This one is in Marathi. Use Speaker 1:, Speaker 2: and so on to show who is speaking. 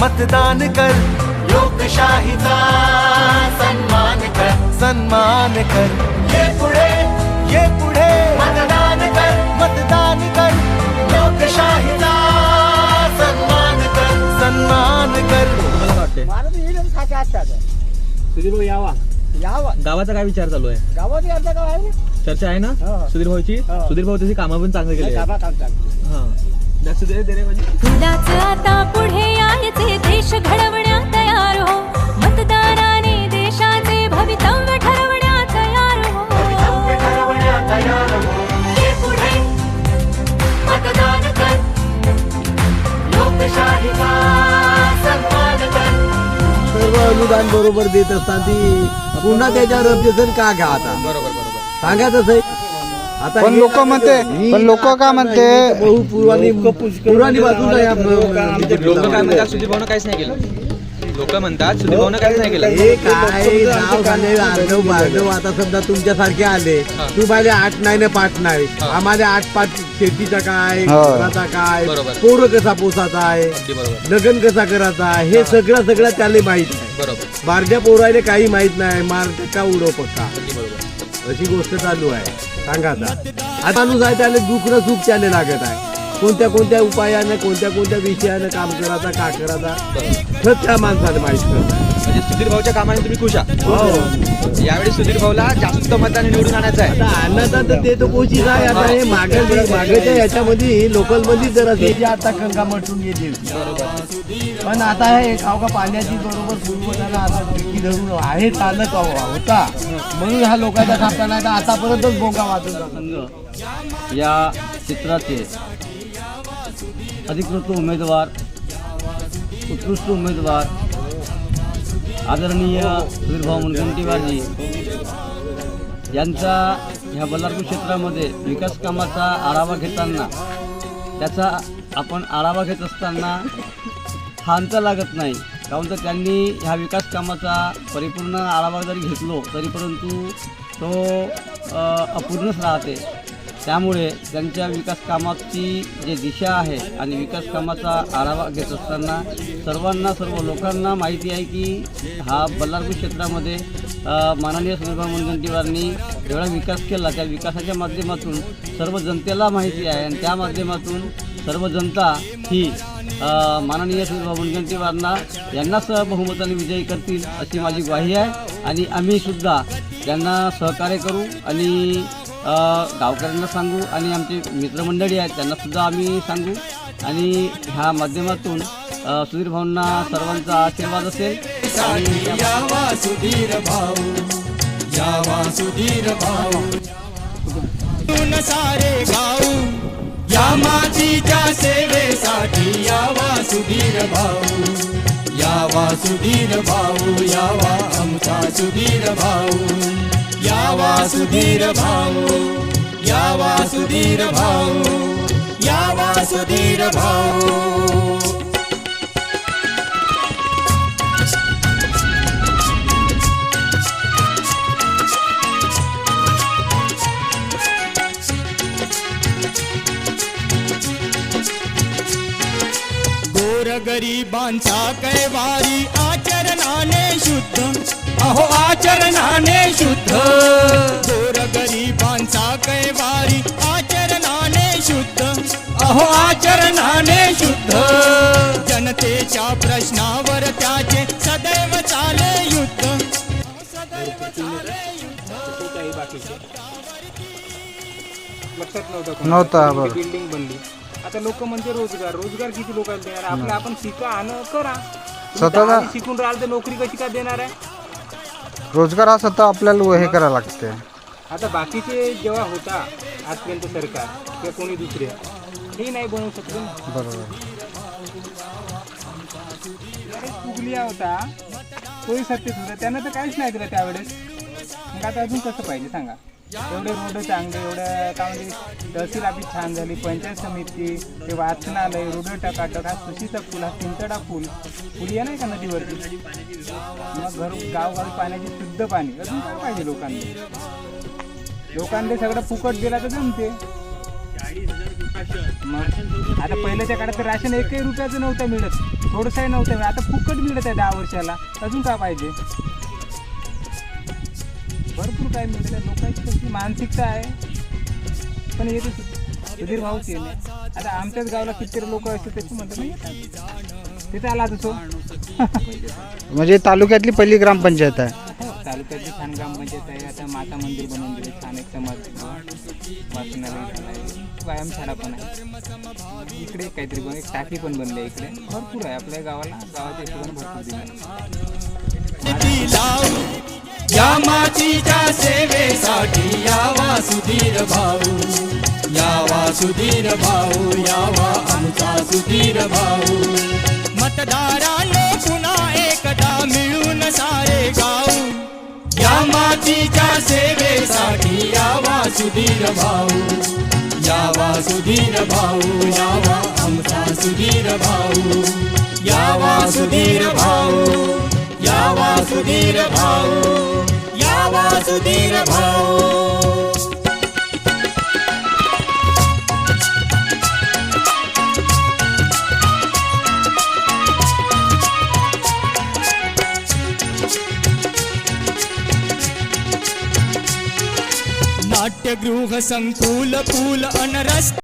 Speaker 1: मतदान कर। लोकशाहीचा सन्मान कर। सन्मान कर। ये पुढे। ये पुढे। मतदान कर। मतदान कर। लोकशाहीचा सन्मान कर। सन्मान कर।
Speaker 2: मला वाटते
Speaker 3: मला तर येईल खाते असतात
Speaker 2: सुधीर भाऊ यावा.
Speaker 3: यावा.
Speaker 2: गावाचा काय विचार चालू आहे?
Speaker 3: गावात यायचं का आहे
Speaker 2: चर्चा आहे ना?
Speaker 3: हो.
Speaker 2: सुधीर भाऊची?
Speaker 3: हो.
Speaker 2: सुधीर भाऊ तशी कामं पण चांगले केले
Speaker 3: कामा काम चालतं
Speaker 2: हा. जास्त दे दे रे
Speaker 4: फुलाच आता पुढे यायचे देश घडवण्यात तयार हो. मतदाराने देशाचे भवितव्य ठरवण्यात तयार हो.
Speaker 1: मतदान कर. लोकशाहीचा कर.
Speaker 5: सर्व अनुदान बरोबर देत असताना ती पुन्हा त्याच्यावर ऑब्जेक्शन का घ्या आता?
Speaker 2: बरोबर बरोबर.
Speaker 5: सांगायचं
Speaker 6: पण लोक म्हणते पण लोक काय म्हणते
Speaker 2: लोक काय म्हणतात? सुधीर भाऊनं काहीच नाही केलं. लोक म्हणतात सुधीर भाऊनं काहीच नाही केलं.
Speaker 5: हे काय? नाव झाले बार्धव आता समजा तुमच्यासारखे आले. तू माझे आठ नाही ना पाच नाही. आम्हाला आठ पाच शेतीचा काय. घराचा काय. पोरं कसा पोसाचा आहे लग्न कसा करायचा आहे हे सगळं सगळं त्याला माहीत
Speaker 2: बरोबर.
Speaker 5: बारद्या पोरायला काही माहीत नाही मार का उडो पक्का अशी गोष्ट चालू आहे. सांगा आता. आता जायचं आहे त्याला दुखणं सुख त्याला लागत आहे. कोणत्या कोणत्या उपायानं कोणत्या कोणत्या विषयानं काम करायचा का करायचा? तर त्या माणसाला माहीत करत
Speaker 2: म्हणजे सुधीर भाऊच्या कामाने तुम्ही खुश आहात?
Speaker 5: हो.
Speaker 2: यावेळी सुधीर भाऊला जास्त मतदान निवडून आणायचं आहे.
Speaker 5: आता तर ते तर पोची काय आता हे मागं मागच्या याच्यामध्ये लोकलमध्ये जरा ते जे आता कंका मटून येतील पण आता हे गाव का पाण्याची बरोबर पूर्वताना आता खिडकी धरून आहे चालत होता. म्हणून हा लोकांचा तर आतापर्यंतच बोंगा वाचून जातो
Speaker 7: या चित्राचे अधिकृत उमेदवार उत्कृष्ट उमेदवार आदरणीय सुधीरभाऊ मुनगंटीवारजी यांचा ह्या बल्लारपूर क्षेत्रामध्ये विकास कामाचा आढावा घेताना त्याचा आपण आढावा घेत असताना हा लागत नाही. कारण तर त्यांनी ह्या विकास कामाचा परिपूर्ण आढावा जरी घेतलो तरी परंतु तो अपूर्णच राहते. त्यामुळे त्यांच्या विकास कामाची जी दिशा आहे आणि विकास कामाचा आढावा घेत असताना सर्वांना सर्व लोकांना माहिती आहे की हा बल्लारपूर क्षेत्रामध्ये माननीय सुनीलभाऊ मुनगंटीवारांनी जेवढा विकास केला त्या विकासाच्या माध्यमातून सर्व जनतेला माहिती आहे आणि त्या माध्यमातून सर्व जनता ही माननीय सुनीलभाऊ मुनगंटीवारांना यांनाच बहुमताने विजयी करतील अशी माझी ग्वाही आहे. आणि आम्हीसुद्धा त्यांना सहकार्य करू आणि गावकऱ्यांना सांगू आणि आमचे मित्रमंडळी आहेत त्यांना सुद्धा आम्ही सांगू. आणि ह्या माध्यमातून सुधीर भाऊंना सर्वांचा आशीर्वाद असेल. आणि या-
Speaker 1: यावा सुधीर भाऊ यावा सुधीर भाऊ. सारे गाऊ या मातीच्या सेवेसाठी यावा सुधीर भाऊ. यावा सुधीर भाऊ यावा आमचा सुधीर भाऊ. यावा सुधीर भाऊ यावा सुधीर भाऊ यावा सुधीर भाऊ. गोरगरिबांचा कैवारी आचरणाने शुद्ध अहो आचरणाने शुद्ध. गोरगरिबांचा कैवारी. आचरणाने शुद्ध. अहो आचरणाने शुद्ध. जनतेच्या प्रश्नावर त्याचे सदैव चाले युद्ध. सदैव चाले युद्ध.
Speaker 6: नव्हता बरं.
Speaker 8: बिल्डिंग बनली. आता लोक म्हणते रोजगार. रोजगार किती लोकांना देणार? आपलं आपण शिका आणि करा.
Speaker 6: स्वतःला-
Speaker 8: दहावी शिकून राहिलं तर नोकरी कशी काय देणार आहे?
Speaker 6: रोजगार हा स्वतः आपल्याला हे करायला लागते.
Speaker 8: आता बाकीचे जेव्हा होता आजपर्यंत सरकार किंवा कोणी दुसरे? हे नाही बनवू शकले ना.
Speaker 6: बरोबर.
Speaker 8: त्यावेळेस फुगलिया होता. तोही सत्तेत होता. त्यानं तर काहीच नाही दिलं त्यावेळेस. मग आता अजून कसं पाहिजे सांगा? एवढे रोड चांगले एवढं काय म्हणजे तहसील आपली छान झाली पंचायत समिती ते वाचनालय रोड टकाटक हा सुशीचा पूल हा चिंतडा पूल फुल नाही का नदीवरती? मग घर गावगावी पाण्याची शुद्ध पाणी. अजून काय पाहिजे लोकांना? लोकांना सगळं फुकट दिला तर जमते. मग आता पहिल्याच्या काळात तर राशन एकही रुपयाचं नव्हतं मिळत. थोडंसंही नव्हतं आता फुकट मिळत आहे दहा वर्षाला. अजून काय पाहिजे? भरपूर काय मिळत लोकांची कशी मानसिकता आहे. पण येते सुधीर भाऊच येणे आता आमच्याच गावाला कितीतरी लोक असतात त्याची म्हणतात नाही. तिथे आला तसो
Speaker 6: म्हणजे तालुक्यातली पहिली ग्रामपंचायत आहे.
Speaker 8: हो, तालुक्याची छान ग्रामपंचायत आहे. आता माता मंदिर बनवून दिले छान एक समाज वाचनालय झालं आहे. व्यायामशाळा पण आहे. इकडे काहीतरी पण एक टाकी पण बनली आहे इकडे. भरपूर आहे. आपल्या गावाला गावाच्या हिशोबाने भरपूर दिलं
Speaker 1: या मातीच्या सेवेसाठी यावा सुधीर भाऊ यावा सुधीर भाऊ यावा आमचा सुधीर भाऊ. मतदारांनो पुन्हा एकदा मिळून सारे गाऊ. या मातीच्या सेवेसाठी यावा सुधीर भाऊ यावा सुधीर भाऊ यावा आमचा सुधीर भाऊ. यावा सुधीर भाऊ. सुधीर भाऊ. नाट्यगृह संकुल पूल अन